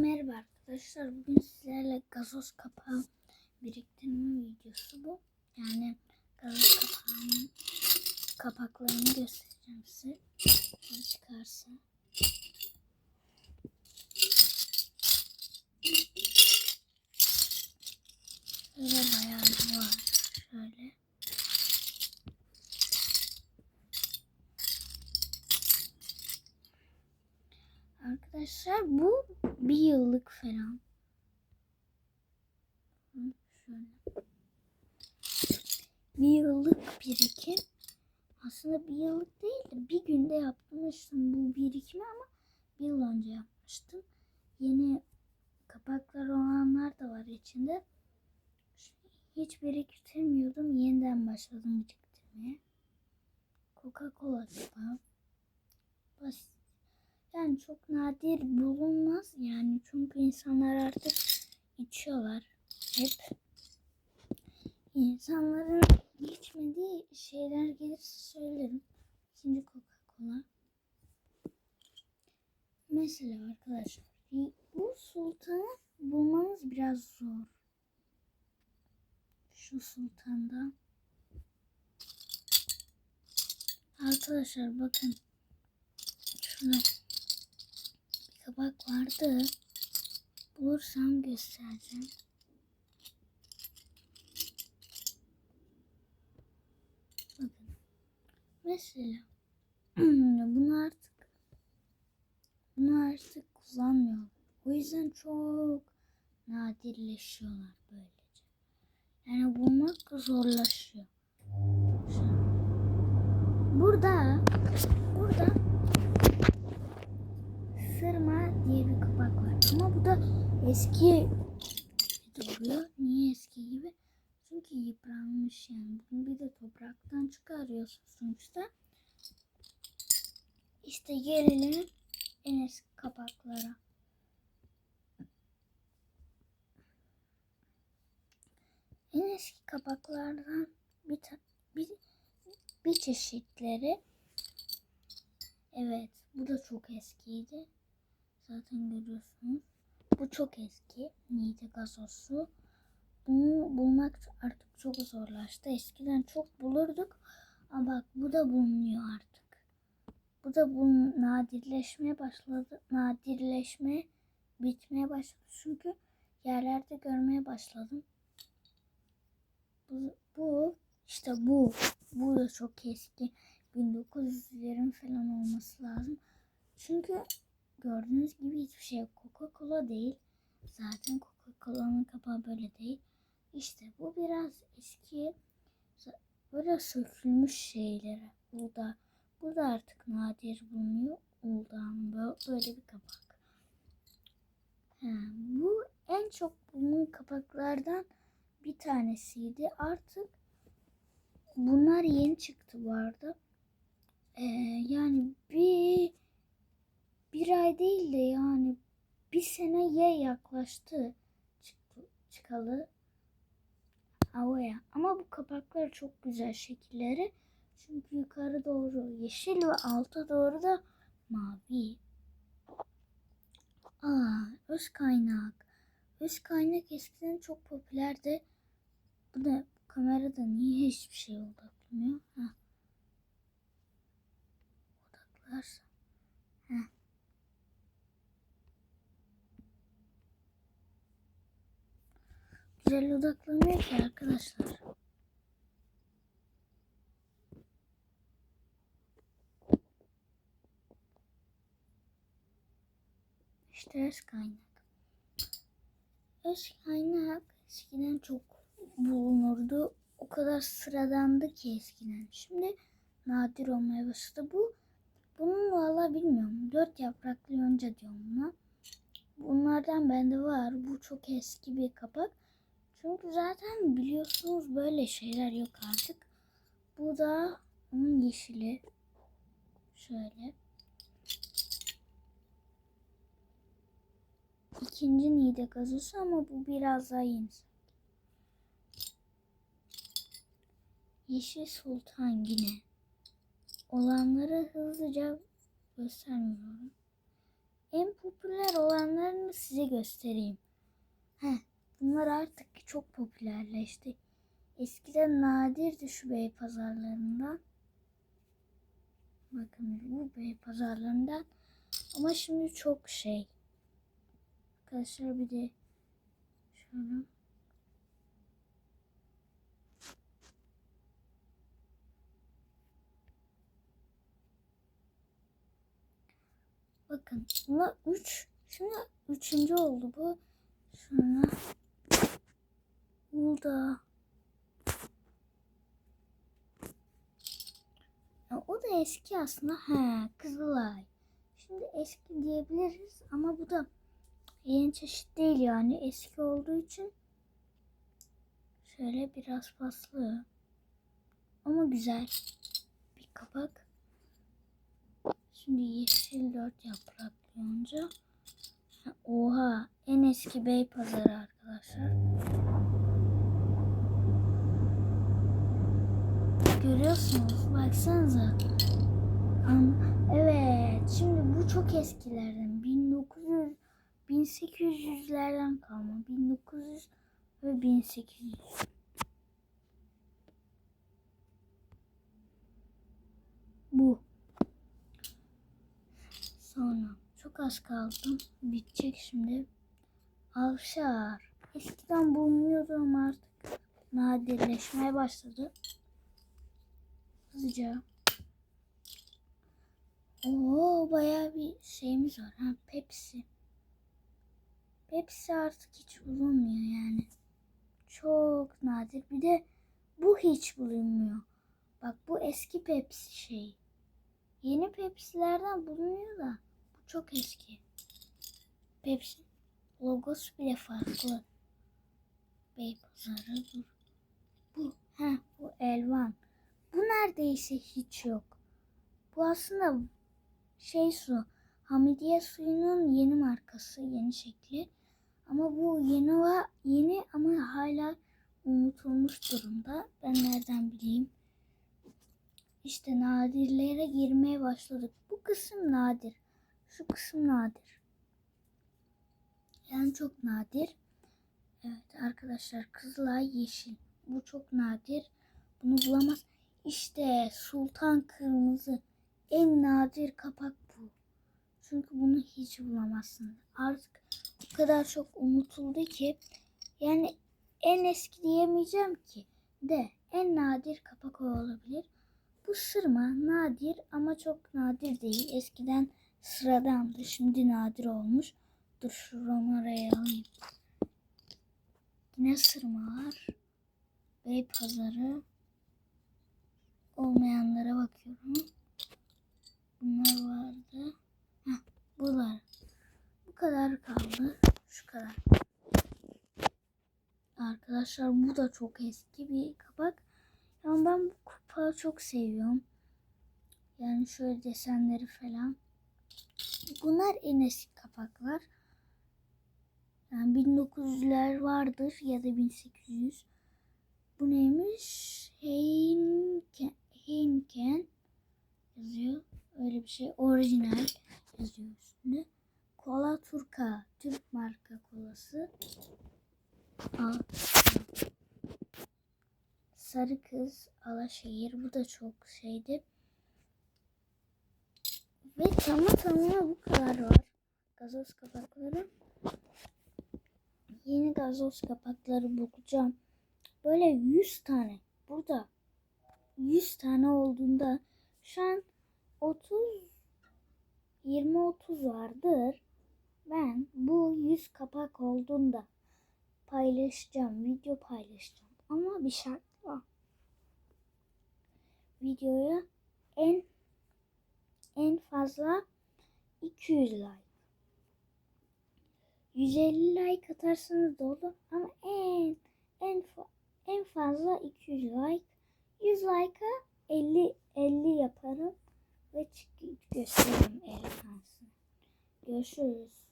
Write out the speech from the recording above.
Merhaba arkadaşlar. Bugün sizlerle gazoz kapağı biriktirme videosu bu. Yani gazoz kapağının kapaklarını göstereceğim size. Şöyle çıkarsa. Şöyle bayağı var. Şöyle. Arkadaşlar bu bir yıllık falan. Bir yıllık birikim. Aslında bir yıllık değil de bir günde yapmıştım bu birikimi ama bir yıl önce yapmıştım. Yeni kapaklar olanlar da var içinde. Hiç biriktirmiyordum. Yeniden başladım biriktirmeye. Coca-Cola kapağı. Basit. Yani çok nadir bulunmaz yani çünkü insanlar artık içiyorlar hep. İnsanların içmediği şeyler gelirse söylerim. İkinci Coca-Cola. Mesela arkadaşlar bu sultanı bulmanız biraz zor. Şu sultanda. Arkadaşlar bakın. Bir kabak vardı. Bulursam göstereceğim. Bakın. Mesela bunu artık bunu artık kullanmıyorum. O yüzden çok nadirleşiyorlar böylece. Yani bulmak zorlaşıyor. Burada burada sırma diye bir kapak var. Ama bu da eski duruyor. Niye eski gibi? Çünkü yıpranmış yani. Bunu bir de topraktan çıkarıyorsun sonuçta. İşte gelelim en eski kapaklara. En eski kapaklardan bir, bir, bir çeşitleri Evet, bu da çok eskiydi. Zaten görüyorsunuz. Bu çok eski. Niğde gazozsu. Bunu bulmak artık çok zorlaştı. Eskiden çok bulurduk. Ama bak bu da bulunuyor artık. Bu da bu nadirleşmeye başladı. Nadirleşme bitmeye başladı. Çünkü yerlerde görmeye başladım. Bu, bu işte bu. Bu da çok eski. 1900'lerin falan olması lazım. Çünkü gördüğünüz gibi hiçbir şey. Coca-Cola değil. Zaten Coca-Cola'nın kapağı böyle değil. İşte bu biraz eski böyle sökülmüş şeyleri. Burada burada artık nadir bulunuyor. Uldan böyle bir kapak. Ha, bu en çok bulunan kapaklardan bir tanesiydi. Artık bunlar yeni çıktı bu arada. Ee, yani bir bir ay değil de yani bir seneye yaklaştı çıktı, çıkalı havaya. Ama bu kapaklar çok güzel şekilleri. Çünkü yukarı doğru yeşil ve alta doğru da mavi. Aa, öz kaynak. Öz kaynak eskiden çok popülerdi. Bu da kamerada niye hiçbir şey odaklanmıyor? Heh. Odaklarsa. Güzel odaklanmıyor ki arkadaşlar. İşte öz kaynak. Öz kaynak eskiden çok bulunurdu. O kadar sıradandı ki eskiden. Şimdi nadir olmaya başladı. Bu bunun valla bilmiyorum. Dört yapraklı yonca diyorum buna. Bunlardan bende var. Bu çok eski bir kapak. Çünkü zaten biliyorsunuz böyle şeyler yok artık. Bu da onun yeşili. Şöyle. İkinci Nide gazosu ama bu biraz daha yeni. Yeşil Sultan yine. Olanları hızlıca göstermiyorum. en popüler olanlarını size göstereyim. Heh, bunlar artık çok popülerleşti. Eskiden nadirdi şu bey pazarlarında. Bakın bu bey pazarlarından. Ama şimdi çok şey. Arkadaşlar bir de şöyle. Bakın buna 3. Şimdi üçüncü oldu bu. Sonra burada. Ya, o da eski aslında. He, Kızılay. Şimdi eski diyebiliriz ama bu da yeni çeşit değil yani. Eski olduğu için şöyle biraz paslı. Ama güzel bir kapak. Şimdi yeşil dört yapraklı yonca. Ha, Oha en eski bey pazarı arkadaşlar. Görüyorsunuz baksanıza. An- Evet şimdi bu çok eskilerden 1900 1800'lerden kalma 1900 ve 1800. Bu. Sonra çok az kaldı. Bitecek şimdi. Avşar. Eskiden bulunuyordu ama artık nadirleşmeye başladı. Hızlıca. Oo bayağı bir şeyimiz var. Ha Pepsi. Pepsi artık hiç bulunmuyor yani. Çok nadir. Bir de bu hiç bulunmuyor. Bak bu eski Pepsi şey. Yeni Pepsi'lerden bulunuyor da bu çok eski. Pepsi logosu bile farklı. Beypazarı dur. Bu ha bu Elvan. Bu neredeyse hiç yok. Bu aslında şey su. Hamidiye suyunun yeni markası, yeni şekli. Ama bu yeni yeni ama hala unutulmuş durumda. Ben nereden bileyim? İşte nadirlere girmeye başladık. Bu kısım nadir. Şu kısım nadir. Yani çok nadir. Evet arkadaşlar Kızılay yeşil. Bu çok nadir. Bunu bulamaz. İşte Sultan Kırmızı. En nadir kapak bu. Çünkü bunu hiç bulamazsın. Artık o kadar çok unutuldu ki yani en eski diyemeyeceğim ki de en nadir kapak o olabilir. Bu sırma nadir ama çok nadir değil. Eskiden sıradandı. Şimdi nadir olmuş. Dur şuramı oraya alayım. Yine sırma var. Bey pazarı. Olmayanlara bakıyorum. Bunlar vardı. Heh, bunlar. Bu kadar kaldı. Şu kadar. Arkadaşlar bu da çok eski bir kapak. Ama ben bu kapağı çok seviyorum. Yani şöyle desenleri falan. Bunlar en eski kapaklar. Yani 1900'ler vardır ya da 1800. Bu neymiş? Heinken, Heinken yazıyor. Öyle bir şey. Orijinal yazıyor üstünde. Kola Turka. Türk marka kolası. Sarı Kız Alaşehir. Bu da çok şeydi. Ve tamı tamına bu kadar var. Gazoz kapakları. Yeni gazoz kapakları bulacağım. Böyle 100 tane. Burada 100 tane olduğunda şu an 30 20-30 vardır. Ben bu 100 kapak olduğunda paylaşacağım. Video paylaşacağım. Ama bir şart var. Videoya en en fazla 200 like. 150 like atarsanız da olur ama en en en fazla 200 like. 100 like'a 50 50 yaparım ve gösteririm elegansını. Görüşürüz.